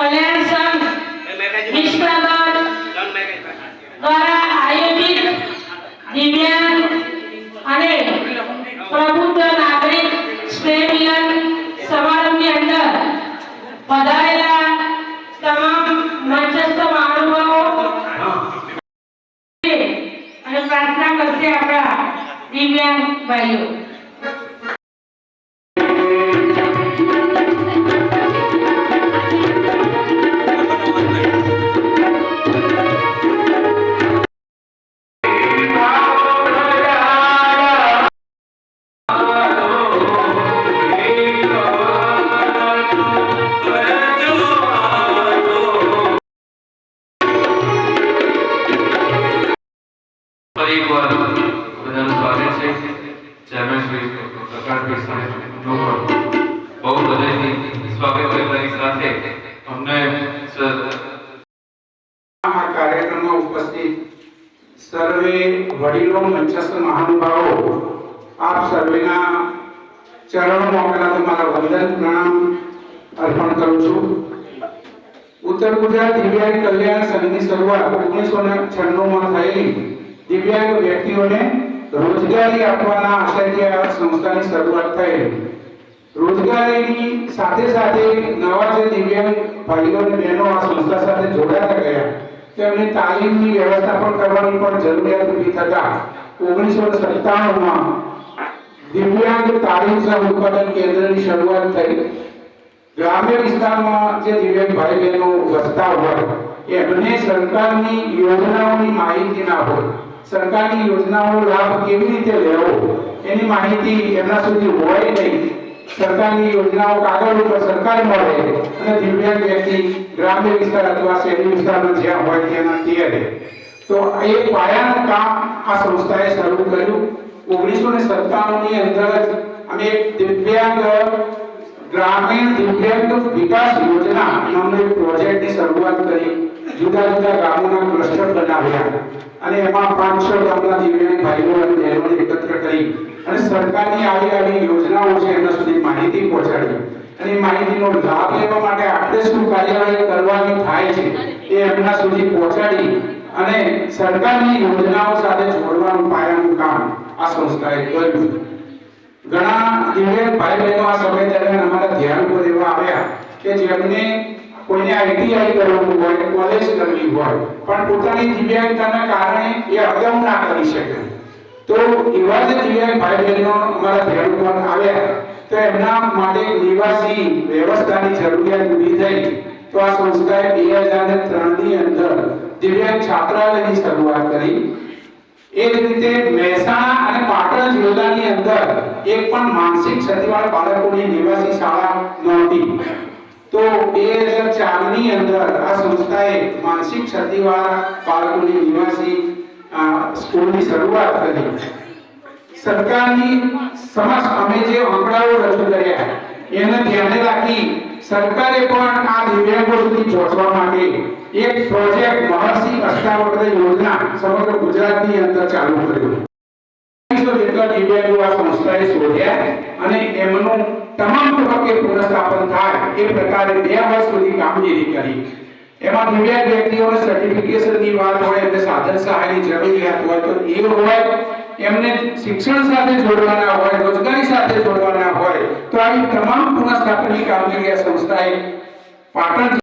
કલ્યાણ સંઘ વિશ્વગઢ દ્વારા આયોજિત દિવ્યાંગ અને પ્રબુદ્ધ નાગરિક સ્ટેડિયમ સમારોહની અંદર પધારેલા તમામ મંચસ્થ મહાનુભાવો અને પ્રાર્થના કરશે આપણા દિવ્યાંગ ભાઈઓ. ચરણોમાં તમારા વંદન અર્પણ કરું ઉત્તર ગુજરાત દિવ્યાંગ કલ્યાણ સંઘની શરૂઆત ઓગણીસો ને છન્નુંમાં થયેલી દિવ્યાંગ વ્યક્તિઓને રોજગારી આપવાના આશયથી આ સંસ્થાની શરૂઆત થઈ રોજગારીની સાથે સાથે નવા જે દિવ્યાંગ ભાઈઓ અને બહેનો આ સંસ્થા સાથે જોડાતા ગયા, તેમને તાલીમની વ્યવસ્થા પણ કરવાની પણ જરૂરિયાત ઊભી થતા ઓગણીસો સત્તાણુંમાં દિવ્યાંગ તાલીમ સહ ઉત્પાદન કેન્દ્રની શરૂઆત થઈ. ગ્રામ્ય વિસ્તારમાં જે દિવ્યાંગ ભાઈ બહેનો વસતા હોય, એમને સરકારની યોજનાઓની માહિતી ના હોય. સરકારની યોજનાઓનો લાભ કેવી રીતે લેવો? એની માહિતી એમના સુધી હોય નહીં. સરકારની યોજનાઓ કાગળ ઉપર સરકાર મળે અને દિવ્યાંગ વ્યક્તિ ગ્રામ્ય વિસ્તાર અથવા શહેરી વિસ્તારમાં જ્યાં હોય ત્યાં તે રહે તો એ પાયાનું કામ આ સંસ્થાએ શરૂ કર્યું. ઓગણીસો ને સત્તાણું ની અંદર અમે દિવ્યાંગ ગ્રામીણ દિવ્યાંગ વિકાસ યોજના નામનો એક પ્રોજેક્ટની શરૂઆત કરી. જુદા જુદા ગામોના ક્લસ્ટર બનાવ્યા. અને એમાં પાંચસો ગામના દિવ્યાંગ ભાઈઓ અને બહેનોને એકત્ર કરી અને સરકારની આવી આવી યોજનાઓ છે એમના સુધી માહિતી પહોંચાડી. અને માહિતીનો લાભ લેવા માટે આપણે શું કાર્યવાહી કરવાની થાય છે એ એમના સુધી પહોંચાડી અને સરકારની યોજનાઓ સાથે જોડવાનું પાયાનું કામ આ સંસ્થાએ કર્યું ઘણા દિવ્યાંગ ભાઈ બહેનો આ સમય દરમિયાન અમારા ધ્યાન પર એવા આવ્યા કે જેમને કોઈને આઈટીઆઈ કરવું હોય કોલેજ કરવી હોય, પણ પોતાની દિવ્યાંગતાના કારણે એ અગાઉ ના કરી શકે. તો એવા જે દિવ્યાંગ ભાઈ બહેનો અમારા ધ્યાન આવ્યા. તો એમના માટે નિવાસી વ્યવસ્થાની જરૂરિયાત ઊભી થઈ. તો આ સંસ્થાએ બે હજાર ને ત્રણની અંદર દિવ્યાંગ છાત્રાલયની શરૂઆત કરી. એ જ રીતે મહેસાણા અને પાટણ જિલ્લાની અંદર એક પણ માનસિક ક્ષતિવાળા બાળકોની નિવાસી શાળા નહોતી. તો બે હજાર અંદર આ સંસ્થાએ માનસિક ક્ષતિવાળા બાળકોની નિવાસી સ્કૂલની શરૂઆત કરી. સરકારની સમક્ષ અમે જે આંકડાઓ રજૂ કર્યા, એને ધ્યાને રાખી સરકારે પણ આ દિવ્યાંગો સુધી પહોંચવા માટે એક પ્રોજેક્ટ મહર્ષિ અષ્ટાવક્ર યોજના સમગ્ર ગુજરાતની અંદર ચાલુ કર્યો. જેટલા દિવ્યાંગો આ સંસ્થાએ શોધ્યા અને તબક્કે પુનઃસ્થાપન થાય એ પ્રકારે બે વર્ષ સુધી કામગીરી કરી. એમાં દિવ્યાંગ વ્યક્તિઓને સર્ટિફિકેશનની વાત હોય, એમને સાધન સહાયની જરૂરિયાત હોય, તો એ હોય. એમને શિક્ષણ સાથે જોડવાના હોય, રોજગારી સાથે જોડવાના હોય, તો આવી તમામ પુનઃસ્થાપનની કામગીરી આ સંસ્થાએ પાટણ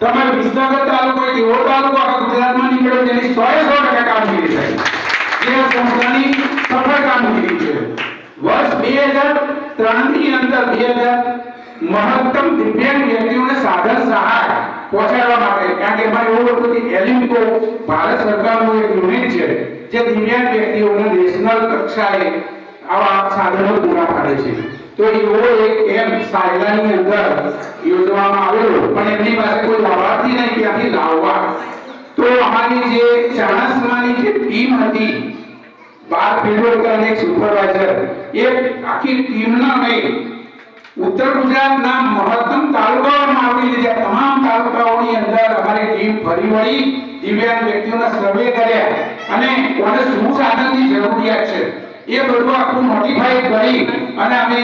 તમારે વિસનગર તાલુકો એક એવો તાલુકો આખા ગુજરાતમાં નીકળ્યો, તેની સો સો ટકા કામગીરી થાય એ સંસ્થાની સફળ કામગીરી છે. વર્ષ બે હજાર ત્રણની અંદર બે હજાર મહત્તમ દિવ્યાંગ વ્યક્તિઓને સાધન સહાય પહોંચાડવા માટે. કારણ કે એમાં એવું હતું કે એલિમ્કો ભારત સરકારનું એક યુનિટ છે જે દિવ્યાંગ વ્યક્તિઓને નેશનલ કક્ષાએ આવા સાધનો પૂરા પાડે છે. તો એવો એક એમ સાયલાની અંદર યોજવામાં આવેલો. પણ એમની પાસે કોઈ લાભાર્થી નહીં ક્યાંથી લાવવા. તો અમારી જે ચાણસમાની જે ટીમ હતી બાર ફિલ્ડ અને એક સુપરવાઇઝર એ આખી ટીમના નહીં. ઉત્તર ગુજરાતના મહત્તમ તાલુકાઓમાં આવરી લીધા તમામ તાલુકાઓની અંદર અમારી ટીમ ફરી વળી દિવ્યાંગ વ્યક્તિઓના સર્વે કર્યા અને કોને શું સાધનની જરૂરિયાત છે? એ બધું આખું નોટિફાઈ કરી અને અમે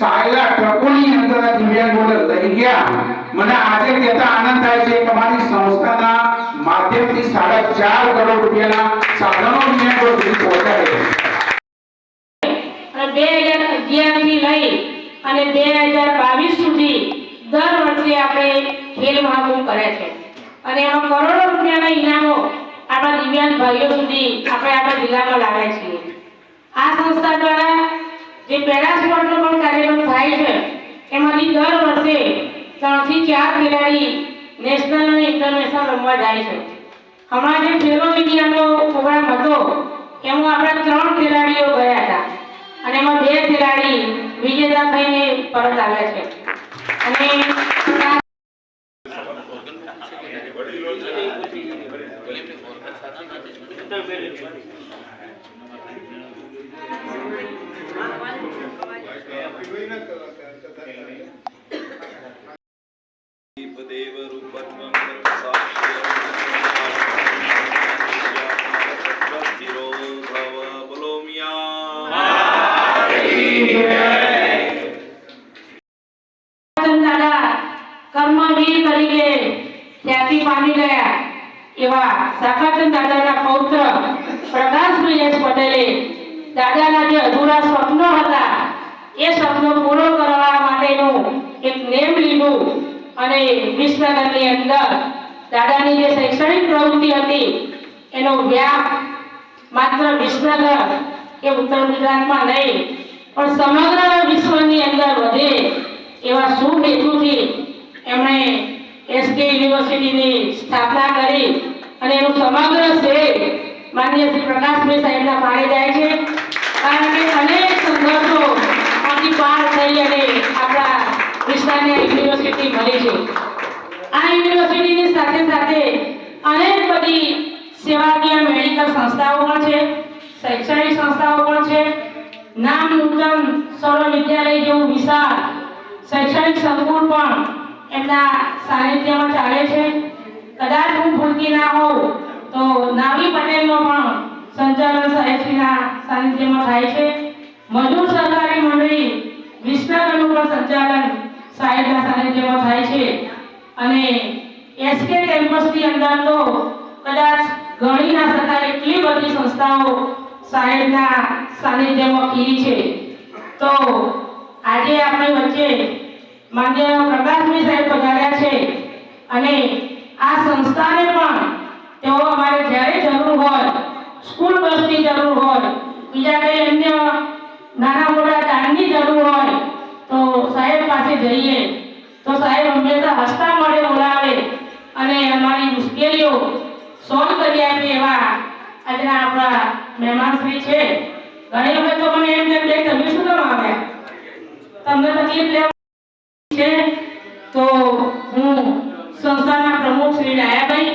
સાયલા ટ્રકોની અંદર દિવ્યાંગોને લઈ ગયા. મને આજે કહેતા આનંદ થાય છે તમારી સંસ્થાના માધ્યમથી સાડા ચાર કરોડ રૂપિયાના સાધનો દિવ્યાંગો સુધી પહોંચાડે છે બે હજાર અગિયારથી લઈ અને બે હજાર બાવીસ સુધી દર વર્ષે આપણે ખેલ મહાકુંભ કરે છે. અને એમાં કરોડો રૂપિયાના ઇનામો આપણા દિવ્યાંગ ભાઈઓ સુધી આપણે આપણા જિલ્લામાં લાવ્યા છીએ. આ સંસ્થા દ્વારા જે પેરા સ્પોર્ટનો પણ કાર્યક્રમ થાય છે, એમાંથી દર વર્ષે ત્રણથી ચાર ખેલાડી નેશનલ અને ઇન્ટરનેશનલ રમવા જાય છે. હમણાં જે ખેલો ઇન્ડિયાનો પ્રોગ્રામ હતો, એમાં આપણા ત્રણ ખેલાડીઓ ગયા હતા. અને એમાં બે ખેલાડી વિજેતા થઈને પરત આવ્યા છે. અને એ સ્વપ્નો પૂરો કરવા માટેનું એક નેમ લીધું અને વિસનગરની અંદર દાદાની જે શૈક્ષણિક પ્રવૃત્તિ હતી, એનો વ્યાપ માત્ર વિસનગર કે ઉત્તર ગુજરાતમાં નહીં, પણ સમગ્ર વિશ્વની અંદર વધે એવા શુભ હેતુથી એમણે એસકે યુનિવર્સિટીની સ્થાપના કરી અને એનું સમગ્ર શ્રેય માન્ય શ્રી પ્રકાશભાઈ સાહેબના પાડે જાય છે. કારણ કે અનેક સંઘર્ષો માંથી પાર થઈ અને આપણા વિસ્તારને યુનિવર્સિટી મળી છે. આ યુનિવર્સિટીની સાથે સાથે અનેક બધી સેવાકીય મેડિકલ સંસ્થાઓ પણ છે, શૈક્ષણિક સંસ્થાઓ પણ છે, નામ નૂતન સર્વ વિદ્યાલય જેવું વિશાળ શૈક્ષણિક સંકુલ પણ એમના સાનિધ્યમાં ચાલે છે. કદાચ હું ભૂલતી ના હોઉં તો નાવી પટેલનો પણ સંચાલન સાહેબશ્રીના સાનિધ્યમાં થાય છે. મજૂર સહકારી મંડળી વિસનગરનું પણ સંચાલન સાહેબના સાનિધ્યમાં થાય છે. અને એસકે કેમ્પસની અંદર તો કદાચ ગણી ના શકાય એટલી બધી સંસ્થાઓ સાહેબના સાનિધ્યમાં ખીલી છે. તો આજે આપણી વચ્ચે માન્ય પ્રકાશભાઈ સાહેબ પધાર્યા છે. અને આ સંસ્થાને પણ તેઓ અમારે જ્યારે જરૂર હોય, સ્કૂલ બસની જરૂર હોય, બીજા કંઈ અન્ય નાના મોટા દાનની જરૂર હોય, તો સાહેબ પાસે જઈએ. તો સાહેબ હંમેશા હસતા મળે, બોલાવે. અને અમારી મુશ્કેલીઓ સોલ્વ કરી આપે એવા આજના આપણા મહેમાનશ્રી છે. ઘણી વખત તો મને એમ કે તમે શું કામ આવ્યા? તમને તકલીફ લેવા છે. તો હું સંસ્થાના પ્રમુખ શ્રી ડાયાભાઈ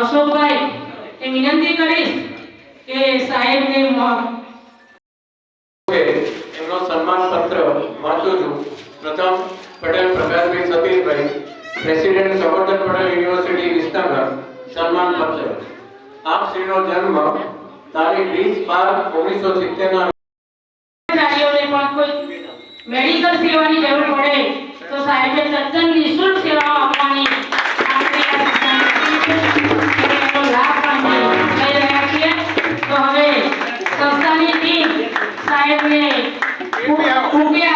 અશોકભાઈ એ વિનંતી કરીશ કે સાહેબને એમનો સન્માન પત્ર વાંચું છું. પ્રથમ, પટેલ પ્રકાશભાઈ સતીશભાઈ, પ્રેસિડેન્ટ સંવર્ધન પટેલ યુનિવર્સિટી, વિસનગર. સન્માન પત્ર. આપ શ્રીનો જન્મ તારીખ વીસ બાર ઓગણીસો સિત્તેર ના મેડિકલ સેવાની જરૂર પડે, તો સાહેબે તદ્દન નિઃશુલ્ક સેવાઓ આપવાની લાભ પણ kuya kuya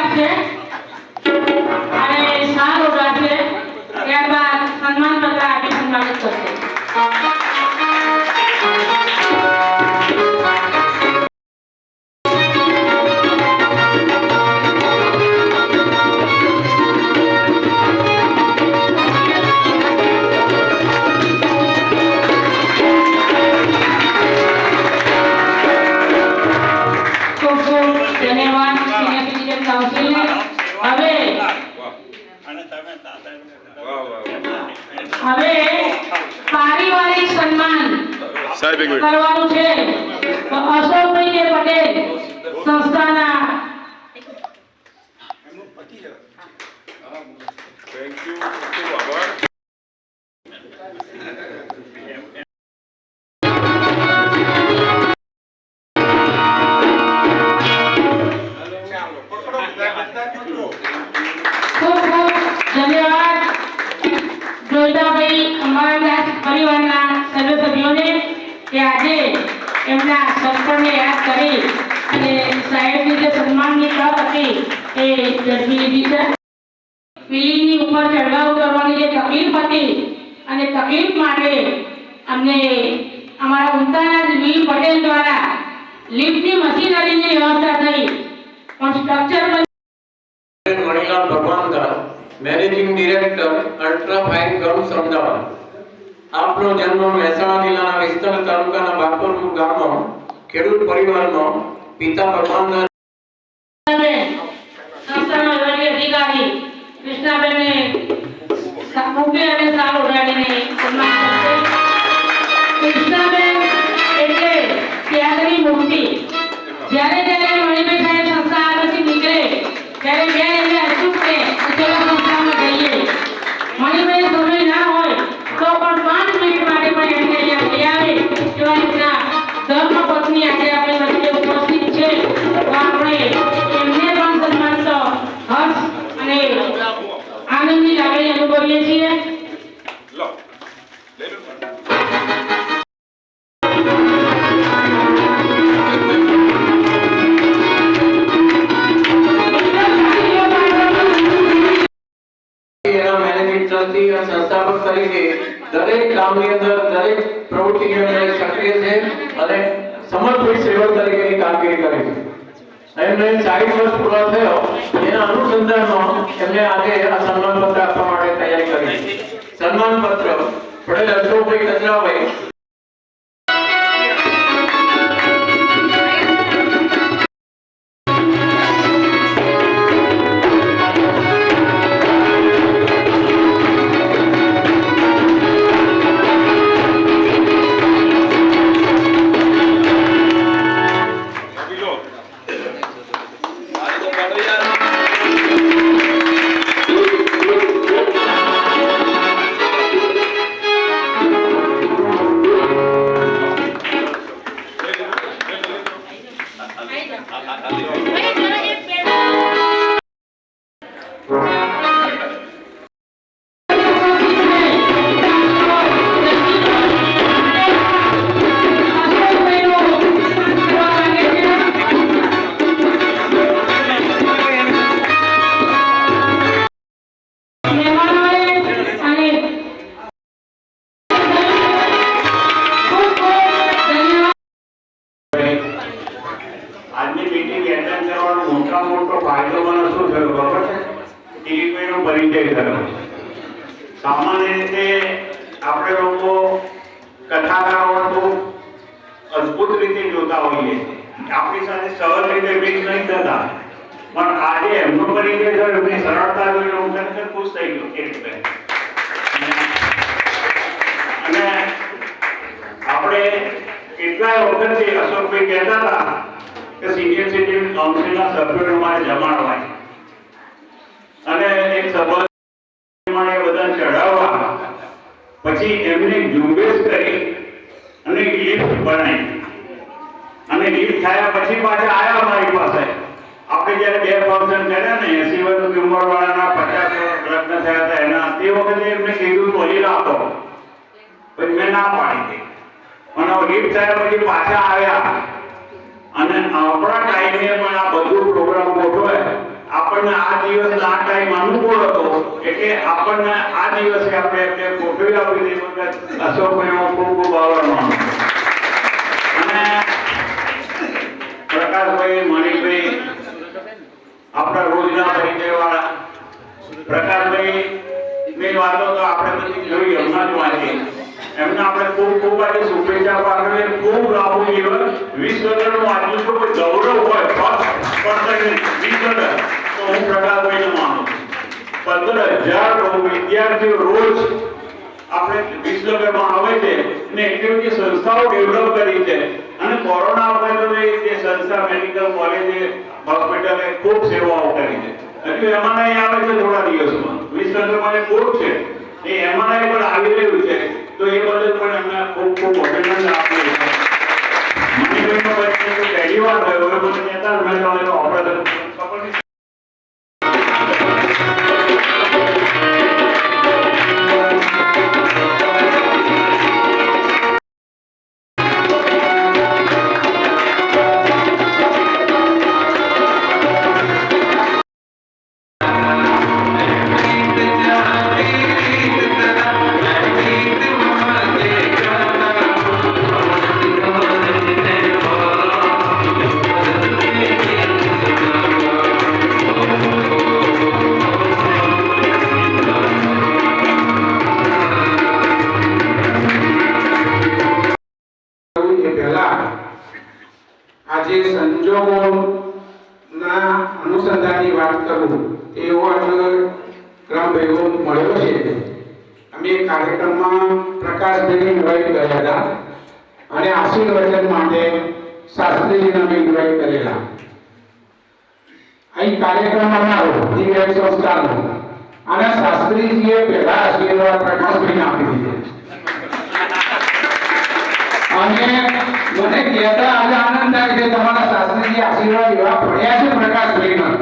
ઉપર ચડવા ઉતરવાની જે તકલીફ હતી અને તકલીફ માટે અમને અમારા ઉમતાના વી પટેલ દ્વારા લિફ્ટની મશીનરીની વ્યવસ્થા થઈ. પણ structure Manilal Bhagwandas managing director ultra fine girls Ahmedabad. આપનો જન્મ મહેસાણા જિલ્લાના વિસ્તર તાલુકાના બાપરપુર ગામમાં, ખેડૂત પરિવારમાં પિતા ભગવાનદાસ સંસ્થાના વડી અધિકારી કૃષ્ણાબેને અને સાલ ઉડાડીને કૃષ્ણાબેન એટલે નીકળે ત્યારે બે એમને અચૂક કે ચલો સંસ્થામાં જઈએ, મણિભાઈ સમય ના હોય, તો પણ પાંચ મિનિટ માટે પણ એમને ધર્મ પત્ની આજે આપણી આજની મીટિંગ એટેન્ડ કરવાનો મોટા મોટો ફાયદો મને શું થયો ખબર છે? ટીવીનો પરિચય થયો સામાન્ય રીતે આપણે લોકો કથાકારો અદ્ભુત રીતે જોતા હોઈએ. આપણી સાથે સરળ રીતે મિક્સ નહીં થતા. પણ આજે એમનો પરિચય થયો એમની સરળતા જોઈને હું ખરેખર ખુશ થઈ ગયો, કે રીતે અને આપણે કેટલાય વખતથી અશોકભાઈ કહેતા હતા કે સિનિયર સિટીઝન કાઉન્સિલના સભ્યોને મારે જમાડવાય અને એક સભા બધા ચડાવવા પછી એમને ઝુંબેશ કરી અને લિફ્ટ બનાવી. અને લિફ્ટ થયા પછી પાછા આવ્યા મારી પાસે. આપણે જ્યારે બે ફંક્શન કર્યા ને, એસી વર્ષની ઉંમરવાળાના પચાસ લગ્ન થયા હતા, એના તે વખતે એમને કીધું બોલી રાખો પછી મેં ના પાડી હતી અને લિફ્ટ થયા પછી પાછા આવ્યા. અને આપણા ટાઈમે પણ આ બધું પ્રોગ્રામ ગોઠવે આપણને આ દિવસ આ ટાઈમ અનુકૂળ હતો, એટલે આપણને આ દિવસે આપણે એમને ગોઠવી આપી દે વખત અશોકભાઈનો ખૂબ ખૂબ આભાર માનું અને પ્રકાશભાઈ મણિભાઈ આપણા રોજના પરિચયવાળા. પ્રકાશભાઈ ની વાતો તો આપણે બધી જોઈ, હમણાં જ વાંચી. એમને આપણે ખૂબ ખૂબ આજે શુભેચ્છા પાઠવીએ ખૂબ લાભો જીવન વિશ્વકર્મ આજનું તો કોઈ ગૌરવ હોય ફર્સ્ટ પર્સન વિશ્વકર્મ તો હું પ્રકાશભાઈને માનું. પંદર હજાર વિદ્યાર્થીઓ રોજ આપણે વિશ્વભરમાં આવે છે ને એટલી બધી સંસ્થાઓ ડેવલપ કરી છે. અને કોરોના વખતે જે સંસ્થા મેડિકલ કોલેજે હોસ્પિટલે ખૂબ સેવાઓ કરી છે. હજુ એમાં આવે છે થોડા દિવસમાં. વિશ્વકર્માને ખૂબ છે. એ એમાં પણ આવી રહ્યું છે. તો એ બદલ પણ અમને ખૂબ ખૂબ અભિનંદન આપીએ છીએ મણિભાઈનો પહેલી વાર થયો. મને કહેતા મેં તમારું ઓપરેશન એના અનુસંધાનની વાત કરું, એવો આજે ક્રમ એવો મળ્યો છે. અમે કાર્યક્રમમાં પ્રકાશભાઈને ઇન્વાઇટ કર્યા હતા અને આશીર્વચન માટે શાસ્ત્રીજીને અમે ઇન્વાઇટ કરેલા. અહીં કાર્યક્રમ અમારો દિવ્ય સંસ્થાનો. અને શાસ્ત્રીજીએ પહેલા આશીર્વાદ પ્રકાશભાઈને આપી દીધો. અને મને કહેતા આજે આનંદ થાય છે, તમારા શાસ્ત્રીજી આશીર્વાદ એવા પડ્યા છે પ્રકાશભાઈના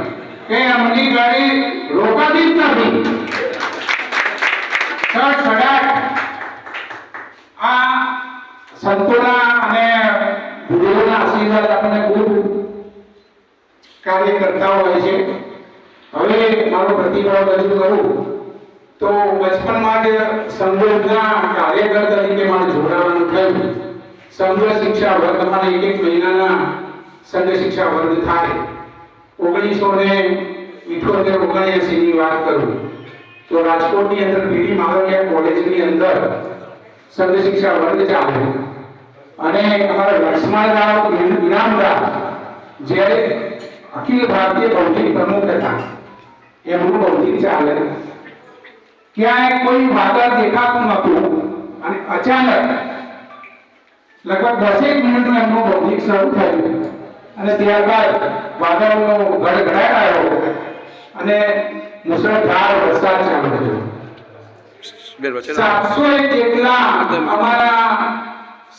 કે અમની ગાડી રોકાતી જ નથી. આ સંતોના અને ગુરુઓના આશીર્વાદ આપણને ખૂબ કાર્ય કરતા હોય છે. હવે મારો પ્રતિભાવ રજૂ કરું તો બચપણમાં જ સંઘના કાર્યકર તરીકે મારે જોડાવાનું થયું. સંઘ શિક્ષા વર્ગ તમારે એક એક મહિનાના સંઘ શિક્ષા વર્ગ થાય. ઓગણીસો ને ઇઠોતેર ઓગણએંસીની વાત કરું. તો રાજકોટની અંદર પીડી માલવિયા કોલેજની અંદર સંઘ શિક્ષા વર્ગ ચાલે. અને અમારા લક્ષ્મણરાવ ઇનામદાર જ્યારે અખિલ ભારતીય બૌદ્ધિક પ્રમુખ હતા, એમનું બૌદ્ધિક ચાલે. ક્યાંય કોઈ વાદળ દેખાતું નહોતું અને અચાનક લગભગ દસેક મિનિટનું એમનું બૌદ્ધિક શરૂ થયું. અને ત્યારબાદ વાદળનો ગડગડાટ આવ્યો અને મુસળધાર વરસાદ ચાલુ થયો. સાતસો જેટલા અમારા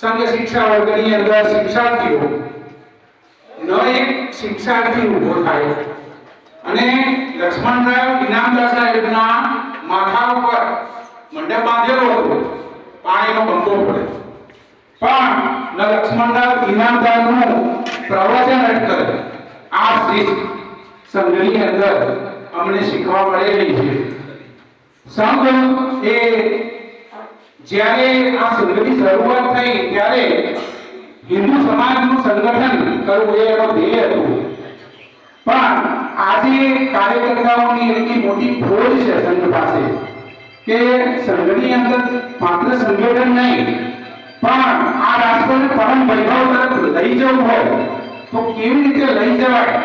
સંઘ શિક્ષા વર્ગની અંદર શિક્ષાર્થીઓ ન એક શિક્ષાર્થી ઊભો થાય. અને લક્ષ્મણરાવ ઇનામદાર સાહેબના માથા ઉપર મંડપ બાંધેલો હતો. પાણીનો બંકો પડે પણ લક્ષ્મણદાસ ઇનામદારનું પ્રવચન અટકર આ શિસ્ત સંઘની અંદર અમને શીખવા મળેલી છે. સંઘ એ જ્યારે આ સંઘની શરૂઆત થઈ ત્યારે હિન્દુ સમાજનું સંગઠન કરવું એ એનો ધ્યેય હતું. પણ આજે કાર્યકર્તાઓની એટલી મોટી ફોજ છે સંઘ પાસે કે સંઘની અંદર માત્ર સંગઠન નહીં પણ આ રાષ્ટ્રને પરમ વૈભવ તરફ લઈ જવું હોય, તો કેવી રીતે લઈ જવાય?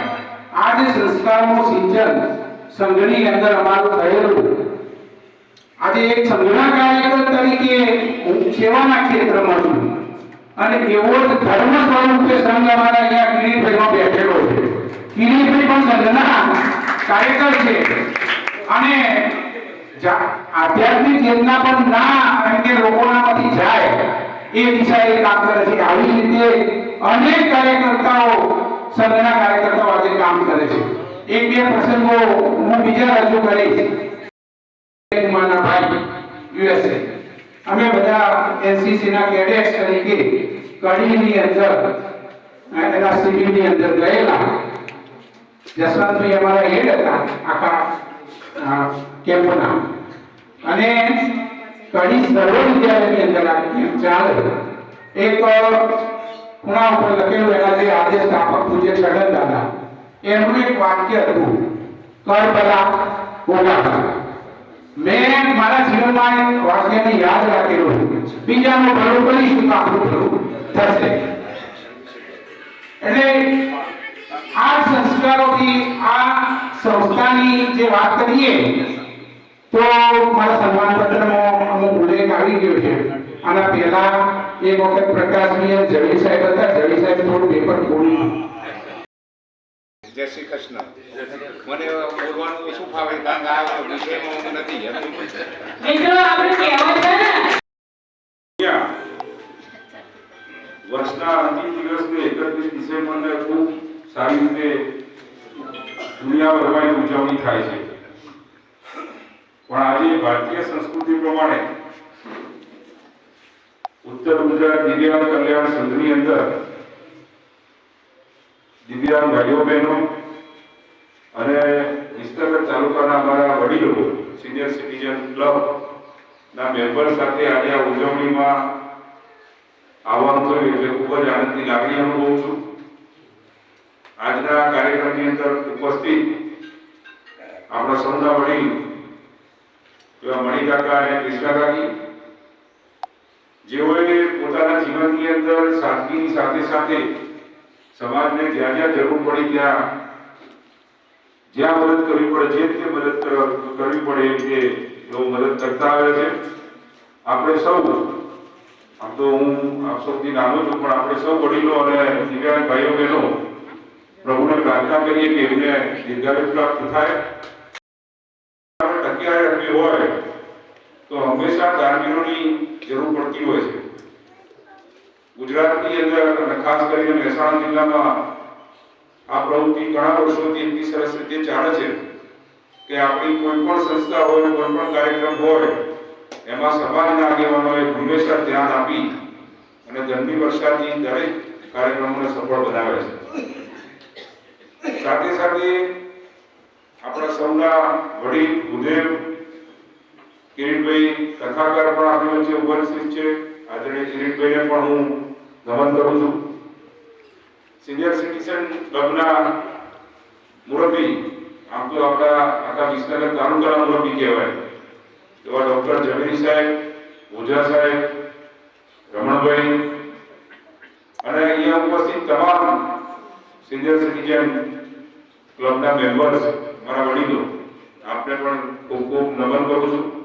આ જે સંસ્કારનું સિંચન સંઘની અંદર અમારું થયેલું, આજે એક સંઘના કાર્યકર તરીકે હું સેવાના ક્ષેત્રમાં છું. અને એવો જ ધર્મ સ્વરૂપે સંઘ અમારા અહીંયા કિરીટભાઈમાં બેઠેલો છે. કિરીટભાઈ પણ સંઘના કાર્યકર છે. અને આધ્યાત્મિક ચેતના પણ ના કે લોકોનામાંથી જાય. એ દિશાએ કામ કરે છે. આવી રીતે અનેક કાર્યકર્તાઓ સંઘના કાર્યકર્તાઓ આજે કામ કરે છે. એક બે પ્રસંગો હું બીજા રજૂ કરીશ. માના ભાઈ યુએસએ. અમે બધા એનસીસી ના કેડેટ્સ તરીકે કડીની અંદર, એના શિબિરની અંદર ગયેલા. જસવંતભાઈ અમારા હેડ હતા આખા કેમ્પના. અને કડી સર્વ વિદ્યાલયની અંદર આ કેમ્પ ચાલે એક ખૂણા ઉપર લખેલું એના જે આજે સ્થાપક પૂજ્ય છગન દાદા, એમનું એક વાક્ય હતું, કરબલા ઓલા મેં મારા જીવનમાં એક વાક્યને યાદ રાખેલું. બીજાનું ભલું કરીશું આપણું ભલું એક વખત પ્રકાશભાઈ અને જવી સાહેબ હતા. જવી સાહેબ થોડું પેપર ખોલી. જય શ્રી કૃષ્ણ. મને બોલવાનું ઓછું ફાવે? કારણ કે આ વિષયમાં હું નથી. મિત્રો આપણે કહેવા છે વર્ષના અંતિમ દિવસને એકત્રીસ ડિસેમ્બરને ખૂબ સારી રીતે દુનિયાભરમાં ઉજવણી થાય છે. પણ આજે ભારતીય સંસ્કૃતિ પ્રમાણે ઉત્તર ગુજરાત દિવ્યાંગ કલ્યાણ સંઘની અંદર દિવ્યાંગ ભાઈઓ બહેનો અને વિસ્તરગઢ તાલુકાના અમારા વડીલો સિનિયર સિટીઝન ક્લબ ના મેમ્બર સાથે આજે આ ઉજવણીમાં આવવાનું થયું એટલે ખૂબ જ આનંદની લાગણી અનુભવું છું. આજના કાર્યક્રમની અંદર ઉપસ્થિત આપણા સૌના વડીલ, એવા મણિકાકા અને કૃષ્ણાકાકી જેઓએ પોતાના જીવનની અંદર સાદગીની સાથે સાથે સમાજને જ્યાં જ્યાં જરૂર પડી ત્યાં જ્યાં મદદ કરવી પડે, જે રીતે મદદ કર- કરવી પડે એ તેઓ મદદ કરતા આવે છે. આપણે સૌ, આમ તો હું આપ સૌથી નાનો છું, પણ આપણે સૌ વડીલો અને દિવ્યાંગ ભાઈઓ બહેનો પ્રભુને પ્રાર્થના કરીએ કે એમને દીર્ઘાયુ પ્રાપ્ત થાય. ટકી હોય તો હંમેશા દાનવીરોની જરૂર પડતી હોય છે. ગુજરાતની અંદર ખાસ કરીને મહેસાણા જિલ્લામાં આ પ્રવૃત્તિ ઘણા વર્ષોથી એટલી સરસ રીતે ચાલે છે કે આપણી કોઈ પણ સંસ્થા હોય કોઈ પણ કાર્યક્રમ હોય, એમાં સમાજના આગેવાનોએ હંમેશા ધ્યાન આપી અને ધનની વર્ષાથી દરેક કાર્યક્રમોને સફળ બનાવે છે. સાથે સાથે આપણા સૌના વડીલ ભૂદેવ કિરીટભાઈ કથાકાર પણ આપણી વચ્ચે ઉપસ્થિત છે. આદરણીય કિરીટભાઈને પણ હું નમન કરું છું. સિનિયર સિટીઝન ક્લબના મુરબી, આમ તો આપણા આખા વિસનગર તાલુકાના મુરબી કહેવાય. એવા ડોક્ટર ઝવેરી સાહેબ ઓઝા સાહેબ, રમણભાઈ અને અહીંયા ઉપસ્થિત તમામ સિનિયર સિટીઝન ક્લબના મેમ્બર્સ, મારા વડીલો, આપને પણ ખૂબ ખૂબ નમન કરું છું.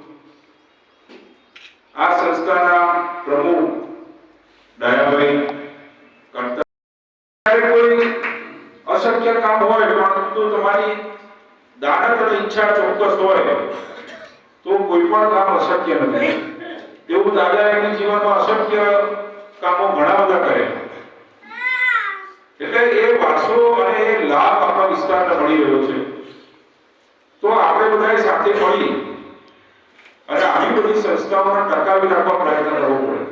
આ સંસ્થાના પ્રમુખ દયાભાઈ કરતા કોઈ અશક્ય કામ હોય, પરંતુ તમારી દાનત અને ઈચ્છા ચોક્કસ હોય, તો કોઈ પણ કામ અશક્ય નથી. તેવું દાદા એમના જીવનમાં અશક્ય કામો ઘણા બધા કરે એટલે એ વારસો અને એ લાભ આપણા વિસ્તારને મળી રહ્યો છે. તો આપણે બધાએ સાથે મળી અને આવી બધી સંસ્થાઓને ટકાવી રાખવા પ્રયત્ન કરવો પડે.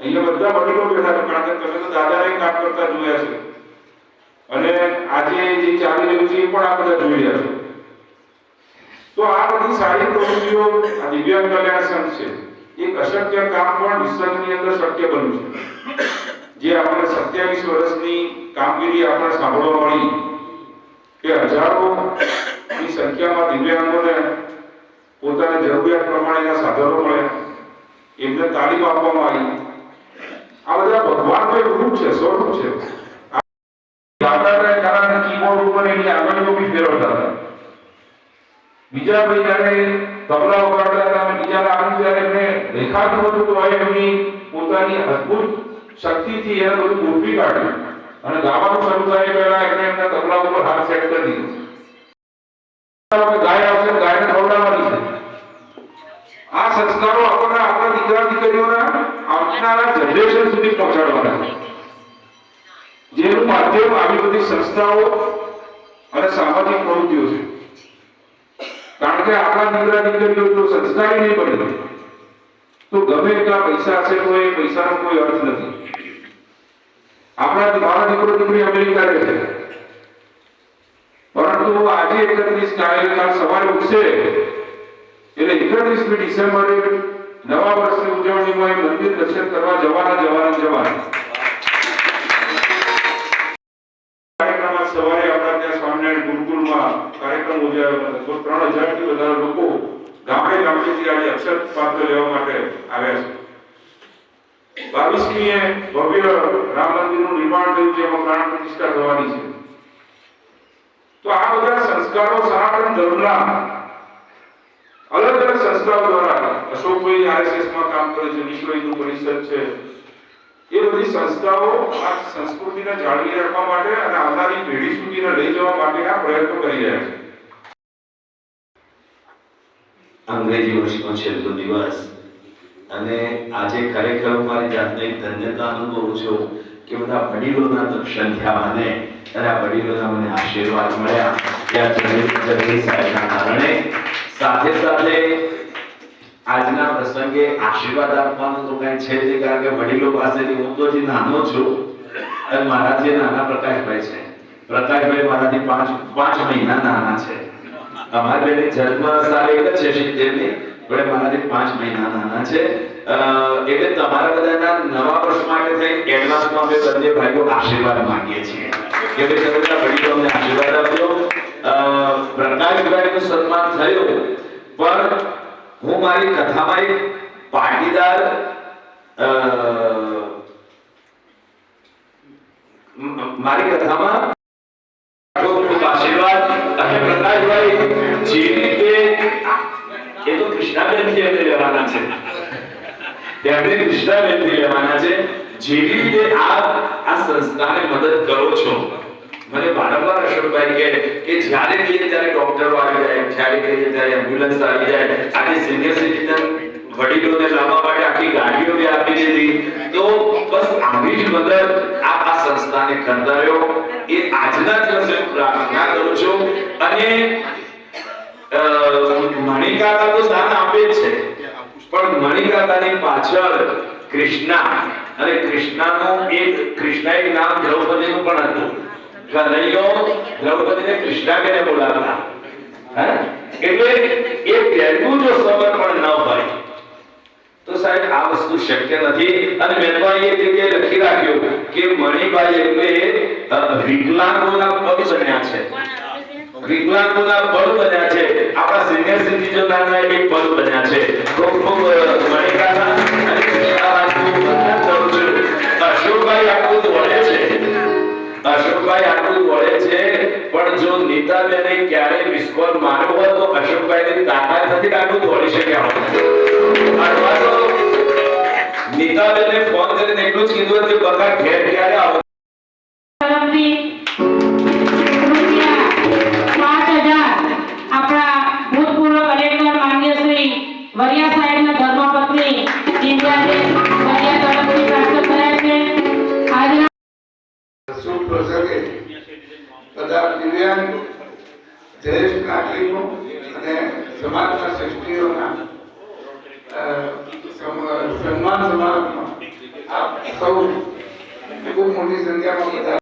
અહીંયા બધા વડીલો બેઠા છે, કારણ કે તમે તો દાદાને કામ કરતા જોયા છે. અને આજે જે ચાલી રહ્યું છે એ પણ આ બધા જોઈ રહ્યા છે. તો આ બધી સારી પ્રવૃત્તિઓ આ દિવ્યાંગ કલ્યાણ સંઘ છે. એક અશક્ય કામ પણ વિશ્વની અંદર શક્ય બન્યું છે. જે આપણે સત્યાવીસ વર્ષની કામગીરી આપણે સાંભળવા મળી કે હજારો ની સંખ્યામાં દિવ્યાંગોને પોતાની જરૂરિયાત પ્રમાણેના સાધનો મળે, એમને તાલીમ આપવામાં આવી. આ બધા ભગવાનનું એક રૂપ છે, સ્વરૂપ છે. વાપરતા કારણે કીબોર્ડ ઉપર એની આંગળીઓ બી ફેરવતા હતા. બીજા ભાઈ જ્યારે તબલા વગાડતા હતા, અને બીજા આગળ જ્યારે એમને રેખાતું હતું, તો એમની પોતાની અદ્ભુત શક્તિથી એને બધું ગોઠવી કાઢ્યું. અને ગાવાનું શરૂ થાય પહેલા એમને એમના તબલા ઉપર હાથ સેટ કરી દીધો. ગાય આવશે ગાયને ખવડાવવાની આ સંસ્કારો આપણને આપણા દીકરા દીકરીઓના આવનારા જનરેશન સુધી પહોંચાડવાના જેનું માધ્યમ આવી બધી સંસ્થાઓ અને સામાજિક પ્રવૃત્તિઓ છે. કારણ કે આપણા દીકરા દીકરીઓ જો સંસ્કારી નહીં બને, તો ગમે એટલા પૈસા હશે તો એ પૈસાનો કોઈ અર્થ નથી. આપણા મારા દીકરો દીકરી અમેરિકા રહે છે. પરંતુ આજે એકત્રીસ કાલ સવારે ઉઠશે એટલે એકત્રીસમી ડિસેમ્બરે નવા વર્ષની ઉજવણીમાં મંદિર દર્શન કરવા જવાના જવાના જવાના. અક્ષર પાત્ર લેવા માટે આવ્યા છે. બાવીસમીએ ભવ્ય રામ મંદિરનું નિર્માણ થયું છે, એમાં પ્રતિષ્ઠા થવાની છે. તો આ બધા સંસ્કારો સનાતન ધર્મના અલગ અલગ સંસ્થાઓ દ્વારા અશોકભાઈ આરએસએસમાં કામ કરે છે વિશ્વ હિન્દુ પરિષદ છે. એ બધી સંસ્થાઓ આ સંસ્કૃતિને જાળવી રાખવા માટે અને આવનારી પેઢી સુધીને લઈ જવા માટેના પ્રયત્નો કરી રહ્યા છે. અંગ્રેજી વર્ષનો છેલ્લો દિવસ. અને આજે ખરેખર મારી જાતને એક ધન્યતા અનુભવું છું કે બધા વડીલોના દર્શન થયા મને અને આ વડીલોના મને આશીર્વાદ મળ્યા. ત્યાં જગદીશ સાહેબના કારણે સાથે સાથે આજના પ્રસંગે આશીર્વાદ આપવાનું તો કઈ છે જ કારણ કે વડીલો પાસેથી હું તો જે નાનો છું અને મારાથી નાના પ્રકાશભાઈ છે. પ્રકાશભાઈ મારાથી પાંચ પાંચ મહિના નાના છે. અમારી બેની જન્મ સાલ એક જ છે સિત્તેરની, પણ મારાથી પાંચ મહિના નાના છે. એટલે તમારા બધાના નવા વર્ષ માટે થઈ એડવાન્સમાં અમે બંને ભાઈઓ આશીર્વાદ માંગીએ છીએ. કે ભાઈ તમે બધા અમને આશીર્વાદ આપજો. પ્રકાશભાઈનું સન્માન થયું, પણ હું મારી કથામાં એક પાટીદાર મારી કથામાં પ્રકાશભાઈ જે રીતે, એ તો કૃષ્ણાબેનથી એમને લેવાના છે. તેમને કૃષ્ણાબેનથી લેવાના છે, જેવી રીતે આપ આ સંસ્થાને મદદ કરો છો. મને વારંવાર અશોકભાઈ કહે કે જ્યારે કહીએ ત્યારે ડોક્ટરો આવી જાય, જ્યારે કહીએ ત્યારે એમ્બ્યુલન્સ આવી જાય, આજે સિનિયર સિટીઝન વડીલોને લાવવા માટે આખી ગાડીઓ બી આપી દીધી. તો બસ આવી જ મદદ આપ આ સંસ્થાને કરતા રહ્યો એ આજના દિવસે હું પ્રાર્થના કરું છું. અને મણિકાકા તો દાન આપે છે. પણ મણિકાતાની પાછળ કૃષ્ણા અને કૃષ્ણાનું એક કૃષ્ણા એક નામ દ્રૌપદીનું પણ હતું. કનૈયો તો સાહેબ આ વસ્તુ શક્ય નથી. અને મેં એ લખી રાખ્યું કે મણિભાઈ એટલે પગ બન્યા છે. વિકલાંગોના પગ બન્યા છે. આપણા સિનિયર સિટીઝનના એક પગ બન્યા છે. ખૂબ ખૂબ મણિકાના અને કૃષ્ણાબાનું વંદન કરું છું. અશોકભાઈ આટલું વળે છે. અશોકભાઈ આટલું વળે છે. પણ જો નીતાબેને ક્યારેય મિસ કોલ માર્યો હોય તો અશોકભાઈની તાકાત નથી આટલું દોડી શક્યા અથવા તો નીતાબેને ફોન કરીને એટલું જ કીધું કે બકા ઘેર ક્યારે આવો શુભ પ્રસંગે બધા દિવ્યાંગ દેશ નાગરિકો અને સમાજના શ્રેષ્ઠીઓના સન્માન સમારંભમાં આપ સૌ ખૂબ મોટી સંખ્યામાં બધા